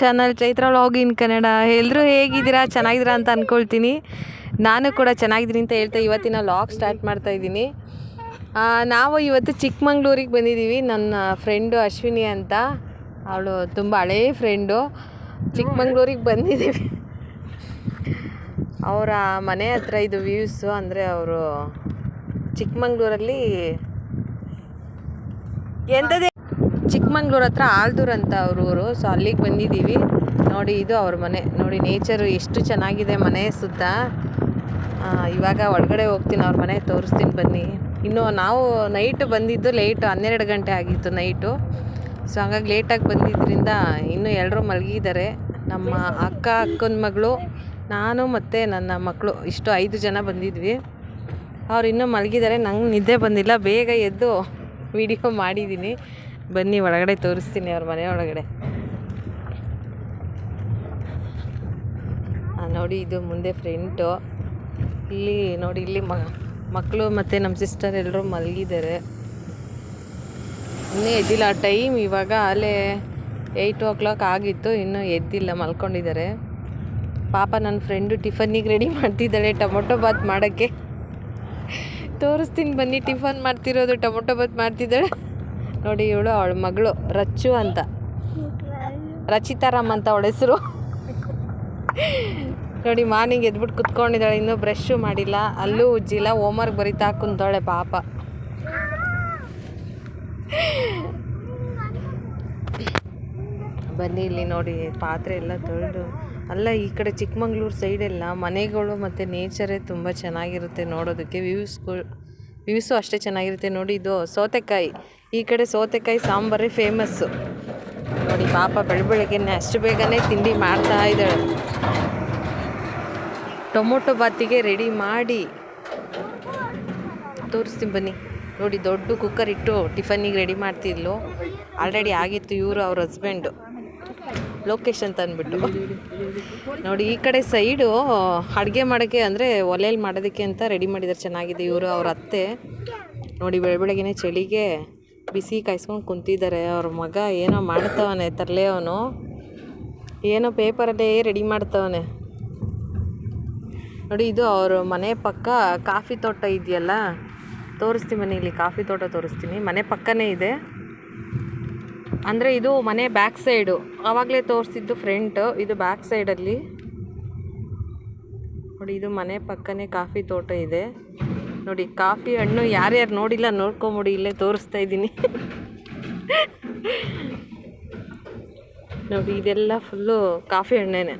Channel Chaitra vlog in Kannada. ಎಲ್ಲರೂ ಹೇಗಿದ್ದೀರಾ? ಚೆನ್ನಾಗಿದ್ದೀರಾ ಅಂತ ಅಂದ್ಕೊಳ್ತೀನಿ ನಾನು ಕೂಡ ಚೆನ್ನಾಗಿದ್ದೀನಿ ಅಂತ ಹೇಳ್ತಾ ಇವತ್ತಿನ ವ್ಲಾಗ್ ಸ್ಟಾರ್ಟ್ ಮಾಡ್ತಾ ಇದ್ದೀನಿ. ನಾವು ಇವತ್ತು ಚಿಕ್ಕಮಂಗ್ಳೂರಿಗೆ ಬಂದಿದ್ದೀವಿ. ನನ್ನ ಫ್ರೆಂಡು ಅಶ್ವಿನಿ ಅಂತ. ಅವಳು ತುಂಬ ಹಳೇ ಫ್ರೆಂಡು. ಚಿಕ್ಕಮಂಗ್ಳೂರಿಗೆ ಬಂದಿದ್ದೀವಿ. ಅವರ ಮನೆ ಹತ್ರ ಇದು ವ್ಯೂಸು ಅಂದರೆ ಅವರು ಚಿಕ್ಕಮಂಗ್ಳೂರಲ್ಲಿ ಎಂಥದೇ ಚಿಕ್ಕಮಂಗ್ಳೂರು ಹತ್ರ ಆಲ್ದೂರ್ ಅಂತ ಅವ್ರ ಊರು. ಸೊ ಅಲ್ಲಿಗೆ ಬಂದಿದ್ದೀವಿ ನೋಡಿ, ಇದು ಅವ್ರ ಮನೆ. ನೋಡಿ ನೇಚರು ಎಷ್ಟು ಚೆನ್ನಾಗಿದೆ ಮನೆ ಸುತ್ತ. ಇವಾಗ ಒಳಗಡೆ ಹೋಗ್ತೀನಿ ಅವ್ರ ಮನೆ, ತೋರಿಸ್ತೀನಿ ಬನ್ನಿ. ಇನ್ನು ನಾವು ನೈಟ್ ಬಂದಿದ್ದು ಲೇಟು ಹನ್ನೆರಡು ಗಂಟೆ ಆಗಿತ್ತು ನೈಟು ಸೊ ಹಂಗಾಗಿ ಲೇಟಾಗಿ ಬಂದಿದ್ದರಿಂದ ಇನ್ನೂ ಎಲ್ಲರೂ ಮಲಗಿದ್ದಾರೆ. ನಮ್ಮ ಅಕ್ಕ, ಅಕ್ಕನ ಮಗಳು, ನಾನು ಮತ್ತು ನನ್ನ ಮಕ್ಕಳು ಇಷ್ಟು ಐದು ಜನ ಬಂದಿದ್ವಿ. ಅವ್ರು ಇನ್ನೂ ಮಲಗಿದ್ದಾರೆ. ನಂಗೆ ನಿದ್ದೆ ಬಂದಿಲ್ಲ. ಬೇಗ ಎದ್ದು ವಿಡಿಯೋ ಮಾಡಿದ್ದೀನಿ ಬನ್ನಿ ಒಳಗಡೆ ತೋರಿಸ್ತೀನಿ ಅವ್ರ ಮನೆ ಒಳಗಡೆ. ಆ, ನೋಡಿ ಇದು ಮುಂದೆ ಫ್ರೆಂಟು ಇಲ್ಲಿ ನೋಡಿ ಇಲ್ಲಿ ಮಕ್ಕಳು ಮತ್ತು ನಮ್ಮ ಸಿಸ್ಟರ್ ಎಲ್ಲರೂ ಮಲಗಿದ್ದಾರೆ. ಇನ್ನೂ ಎದ್ದಿಲ್ಲ. ಟೈಮ್ ಇವಾಗ ಅಲ್ಲೇ ಏಯ್ಟ್ ಓ ಕ್ಲಾಕ್ ಆಗಿತ್ತು ಇನ್ನೂ ಎದ್ದಿಲ್ಲ ಮಲ್ಕೊಂಡಿದ್ದಾರೆ. ಪಾಪ ನನ್ನ ಫ್ರೆಂಡು ಟಿಫನ್ನಿಗೆ ರೆಡಿ ಮಾಡ್ತಿದ್ದಾಳೆ ಟೊಮೊಟೊ ಬಾತ್ ಮಾಡೋಕ್ಕೆ. ತೋರಿಸ್ತೀನಿ ಬನ್ನಿ ಟಿಫನ್ ಮಾಡ್ತಿರೋದು ಟೊಮೊಟೊ ಬಾತ್ ಮಾಡ್ತಿದ್ದಾಳೆ. ನೋಡಿ ಇವಳು ಅವಳ ಮಗಳು ರಚ್ಚು ಅಂತ. ರಚಿತಾರಾಮ್ ಅಂತ ಅವಳ ಹೆಸರು. ನೋಡಿ ಮಾರ್ನಿಂಗ್ ಎದ್ಬಿಟ್ಟು ಕುತ್ಕೊಂಡಿದ್ದಾಳೆ, ಇನ್ನೂ ಬ್ರಷು ಮಾಡಿಲ್ಲ. ಅಲ್ಲೂ ಉಜ್ಜಿಲ್ಲ ಹೋಮ್ವರ್ಕ್ ಬರಿತಾ ಕುಂತಾಳೆ ಪಾಪ. ಬನ್ನಿ ಇಲ್ಲಿ ನೋಡಿ, ಪಾತ್ರೆ ಎಲ್ಲ ತೊಳೆದು. ಅಲ್ಲ, ಈ ಕಡೆ ಚಿಕ್ಕಮಂಗ್ಳೂರು ಸೈಡೆಲ್ಲ ಮನೆಗಳು ಮತ್ತು ನೇಚರೇ ತುಂಬ ಚೆನ್ನಾಗಿರುತ್ತೆ ನೋಡೋದಕ್ಕೆ ವ್ಯೂಸ್ಗಳು ವ್ಯೂಸು ಅಷ್ಟೇ ಚೆನ್ನಾಗಿರುತ್ತೆ ನೋಡಿ ಇದು ಸೌತೆಕಾಯಿ. ಈ ಕಡೆ ಸೌತೆಕಾಯಿ ಸಾಂಬಾರೇ ಫೇಮಸ್ಸು ನೋಡಿ ಪಾಪ ಬೆಳಬೆಳಗ್ಗೆನೆ ಅಷ್ಟು ಬೇಗನೆ ತಿಂಡಿ ಮಾಡ್ತಾ ಇದ್ದಾಳೆ. ಟೊಮೊಟೊ ಬಾತಿಗೆ ರೆಡಿ ಮಾಡಿ. ತೋರಿಸ್ತೀನಿ ಬನ್ನಿ. ನೋಡಿ ದೊಡ್ಡ ಕುಕ್ಕರ್ ಇಟ್ಟು ಟಿಫನ್ನಿಗೆ ರೆಡಿ ಮಾಡ್ತಿದ್ಲು. ಆಲ್ರೆಡಿ ಆಗಿತ್ತು ಇವರು, ಅವ್ರ ಹಸ್ಬೆಂಡು ಲೋಕೇಶ್ ತಂದ್ಬಿಟ್ಟು. ನೋಡಿ, ಈ ಕಡೆ ಸೈಡು ಅಡುಗೆ ಮಾಡೋಕ್ಕೆ ಅಂದರೆ ಒಲೆಯಲ್ಲಿ ಮಾಡೋದಕ್ಕೆ ಅಂತ ರೆಡಿ ಮಾಡಿದ್ದಾರೆ ಚೆನ್ನಾಗಿದೆ. ಇವರು ಅವ್ರ ಅತ್ತೆ. ನೋಡಿ, ಬೆಳ, ಬೆಳಗ್ಗೆನೆ ಚಳಿಗೆ ಬಿಸಿ ಕಾಯಿಸ್ಕೊಂಡು ಕುಂತಿದ್ದಾರೆ. ಅವ್ರ ಮಗ ಏನೋ ಮಾಡ್ತವನೆ, ತರಲೆ ಅವನು. ಏನೋ ಪೇಪರಲ್ಲೇ ರೆಡಿ ಮಾಡ್ತವನೆ. ನೋಡಿ, ಇದು ಅವರು ಮನೆ ಪಕ್ಕ ಕಾಫಿ ತೋಟ ಇದೆಯಲ್ಲ? ತೋರಿಸ್ತೀನಿ ಮನೆಯಲ್ಲಿ, ಕಾಫಿ ತೋಟ ತೋರಿಸ್ತೀನಿ. ಮನೆ ಪಕ್ಕನೇ ಇದೆ. ಅಂದರೆ ಇದು ಮನೆ ಬ್ಯಾಕ್ ಸೈಡು ಆವಾಗಲೇ ತೋರಿಸಿದ್ದು ಫ್ರಂಟ್ ಇದು ಬ್ಯಾಕ್ ಸೈಡಲ್ಲಿ ನೋಡಿ, ಇದು ಮನೆ ಪಕ್ಕನೇ ಕಾಫಿ ತೋಟ ಇದೆ. ನೋಡಿ, ಕಾಫಿ ಹಣ್ಣು ಯಾರ್ಯಾರು ನೋಡಿಲ್ಲ, ನೋಡ್ಕೊಂಬಿಡಿ, ಇಲ್ಲೇ ತೋರಿಸ್ತಾ ಇದ್ದೀನಿ. ನೋಡಿ, ಇದೆಲ್ಲ ಫುಲ್ಲು ಕಾಫಿ ಹಣ್ಣೇನೆ.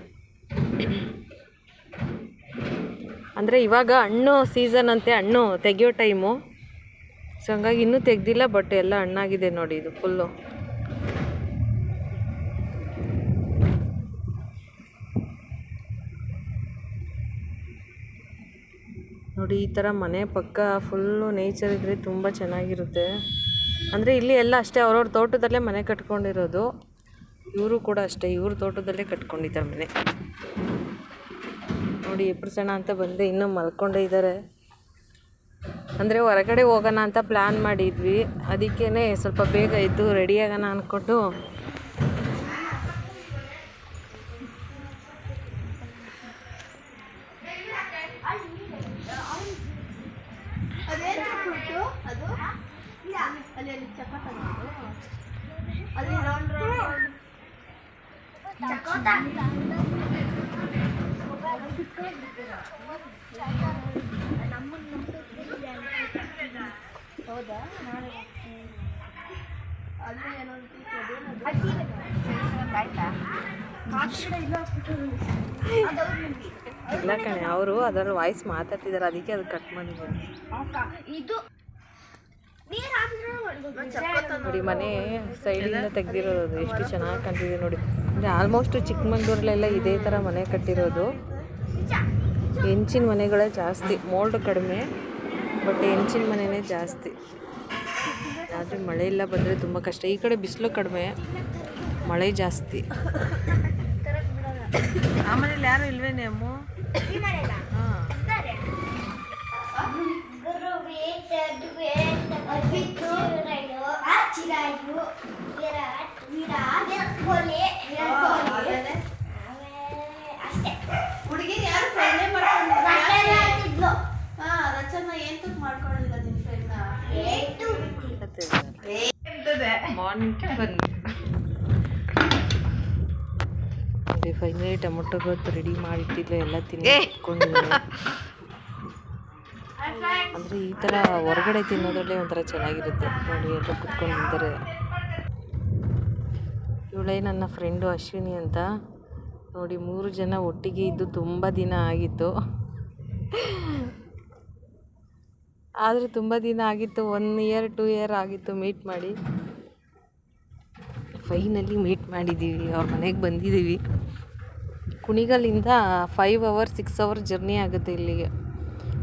ಅಂದರೆ ಇವಾಗ ಹಣ್ಣು ಸೀಸನ್ ಅಂತೆ, ಹಣ್ಣು ತೆಗಿಯೋ ಟೈಮು ಸೊ ಹಂಗಾಗಿ ಇನ್ನೂ ತೆಗ್ದಿಲ್ಲ ಬಟ್ ಎಲ್ಲ ಹಣ್ಣಾಗಿದೆ ನೋಡಿ, ಇದು ಫುಲ್ಲು ನೋಡಿ, ಈ ಥರ ಮನೆ ಪಕ್ಕ ಫುಲ್ಲು ನೇಚರ್ ಇದ್ದರೆ ತುಂಬ ಚೆನ್ನಾಗಿರುತ್ತೆ. ಅಂದರೆ ಇಲ್ಲಿ ಎಲ್ಲ ಅಷ್ಟೇ, ಅವ್ರವ್ರ ತೋಟದಲ್ಲೇ ಮನೆ ಕಟ್ಕೊಂಡಿರೋದು. ಇವರು ಕೂಡ ಅಷ್ಟೇ, ಇವ್ರ ತೋಟದಲ್ಲೇ ಕಟ್ಕೊಂಡಿದ್ದಾರೆ ಮನೆ. ನೋಡಿ ಎಬ್ರಿಸೋಣ ಅಂತ ಬಂದೆ ಇನ್ನೂ ಮಲ್ಕೊಂಡೇ ಇದ್ದಾರೆ ಅಂದರೆ ಹೊರಗಡೆ ಹೋಗೋಣ ಅಂತ ಪ್ಲ್ಯಾನ್ ಮಾಡಿದ್ವಿ. ಅದಕ್ಕೇ ಸ್ವಲ್ಪ ಬೇಗ ಇದ್ದು ರೆಡಿಯಾಗೋಣ ಅಂದ್ಕೊಂಡು ಅದೇನು ಫುಡ್ಡು ಅದು ಇಲ್ಲ ಅಲ್ಲಿ ಅಲ್ಲಿ ಚಪಾತ ಅಲ್ಲಿ ರೌಂಡ್ ರೌಂಡ್ ಚಕೋತ ಹೌದಾ? ನಾಳೆ ಅಲ್ಲಿ ಏನೋ ಇಲ್ಲ ಕಣೆ ಅವರು ಅದರಲ್ಲಿ ವಾಯ್ಸ್ ಮಾತಾಡ್ತಿದ್ದಾರೆ ಅದಕ್ಕೆ ಅದು ಕಟ್ ಮಾಡಿದ್ದೀನಿ ಇದು ನೋಡಿ ಮನೆ ಸೈಡಿಂದ ತೆಗ್ದಿರೋದು ಅದು ಎಷ್ಟು ಚೆನ್ನಾಗಿ ಕಾಣ್ತಿದೆ ನೋಡಿ. ಅಂದರೆ ಆಲ್ಮೋಸ್ಟ್ ಚಿಕ್ಕಮಂಗ್ಳೂರಲ್ಲೆಲ್ಲ ಇದೇ ಥರ ಮನೆ ಕಟ್ಟಿರೋದು. ಹೆಂಚಿನ ಮನೆಗಳೇ ಜಾಸ್ತಿ ಮೋಲ್ಡ್ ಕಡಿಮೆ ಬಟ್ ಹೆಂಚಿನ ಮನೆಯೇ ಜಾಸ್ತಿ. ಆದರೆ ಮಳೆ ಇಲ್ಲ ಬಂದರೆ ತುಂಬ ಕಷ್ಟ. ಈ ಕಡೆ ಬಿಸಿಲು ಕಡಿಮೆ ಮಳೆ ಜಾಸ್ತಿ. ಆ ಮನೇಲಿ ಯಾರು ಇಲ್ವೇ ಅಮ್ಮ? ಮಾಡ್ಕೊಂಡಿಲ್ಲ? ಬಟ್ಟೆ ಹಾಕಿದ್ಲು. ಹಾ ರಚನಾ ಎಂತಕ್ ಮಾಡ್ಕೊಂಡಿಲ್ಲ ನಿನ್ ಫ್ರೆಂಡ್ನ ಮಾರ್ನಿಂಗ್ ಟಿಫನ್ ನೋಡಿ ಫೈನಲಿ ಟೊಮೊಟೊ ಗೊತ್ತು ರೆಡಿ ಮಾಡಿಟ್ಟಿಲ್ಲ ಎಲ್ಲ ತಿಂದು ಕುತ್ಕೊಂಡಿದ್ದೀನಿ ಅಂದರೆ ಈ ಥರ ಹೊರಗಡೆ ತಿನ್ನೋದ್ರಲ್ಲೇ ಒಂಥರ ಚೆನ್ನಾಗಿರುತ್ತೆ. ನೋಡಿ ಎಲ್ಲ ಕುತ್ಕೊಂಡಿದ್ದಾರೆ ಇವಳೇ ನನ್ನ ಫ್ರೆಂಡು ಅಶ್ವಿನಿ ಅಂತ. ನೋಡಿ ಮೂರು ಜನ ಒಟ್ಟಿಗೆ ಇದ್ದು ತುಂಬ ದಿನ ಆಗಿತ್ತು. ಆದರೆ ತುಂಬ ದಿನ ಆಗಿತ್ತು ಒನ್ ಇಯರ್ ಟೂ ಇಯರ್ ಆಗಿತ್ತು ಮೀಟ್ ಮಾಡಿ. ಫೈನಲಿ ಮೀಟ್ ಮಾಡಿದ್ದೀವಿ ಅವ್ರ ಮನೆಗೆ ಬಂದಿದ್ದೀವಿ ಕುಣಿಗಲ್ಲಿಂದ five hour six hour journey ಆಗುತ್ತೆ ಇಲ್ಲಿಗೆ.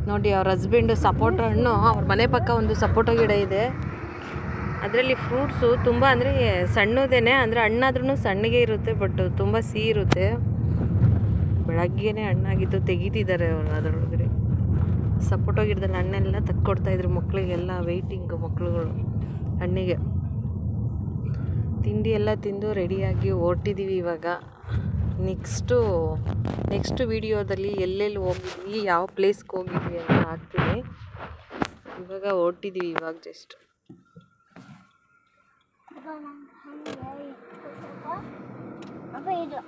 ನೋಡಿ, ಅವ್ರ ಹಸ್ಬೆಂಡು ಸಪೋಟ ಹಣ್ಣು ಅವ್ರ ಮನೆ ಪಕ್ಕ ಒಂದು ಸಪೋಟ ಗಿಡ ಇದೆ. ಅದರಲ್ಲಿ ಫ್ರೂಟ್ಸು ತುಂಬ ಅಂದರೆ ಸಣ್ಣದೇನೆ, ಅಂದರೆ ಹಣ್ಣಾದ್ರೂ ಸಣ್ಣಗೆ ಇರುತ್ತೆ ಬಟ್ ತುಂಬ ಸಿಹಿ ಇರುತ್ತೆ. ಬೆಳಗ್ಗೆನೇ ಹಣ್ಣಾಗಿದ್ದು ತೆಗೀತಿದ್ದಾರೆ ಅವರು ಅದರೊಳಗಡೆ. ಸಪೋಟೊ ಗಿಡದಲ್ಲಿ ಹಣ್ಣೆಲ್ಲ ತಕ್ಕೊಡ್ತಾಯಿದ್ರು ಮಕ್ಕಳಿಗೆಲ್ಲ ವೆಯ್ಟಿಂಗ್ ಮಕ್ಕಳುಗಳು ಹಣ್ಣಿಗೆ. ತಿಂಡಿ ಎಲ್ಲ ತಿಂದು ರೆಡಿಯಾಗಿ ಹೊರಟಿದ್ದೀವಿ ಇವಾಗ. ನೆಕ್ಸ್ಟು ನೆಕ್ಸ್ಟ್ ವಿಡಿಯೋದಲ್ಲಿ ಎಲ್ಲೆಲ್ಲಿ ಹೋಗಿದ್ವಿ, ಯಾವ ಪ್ಲೇಸ್ಗೆ ಹೋಗಿದ್ವಿ ಅಂತ ಹಾಕ್ತೀನಿ ಇವಾಗ ಹೊರಟಿದ್ದೀವಿ ಇವಾಗ ಜಸ್ಟ್ ಇದು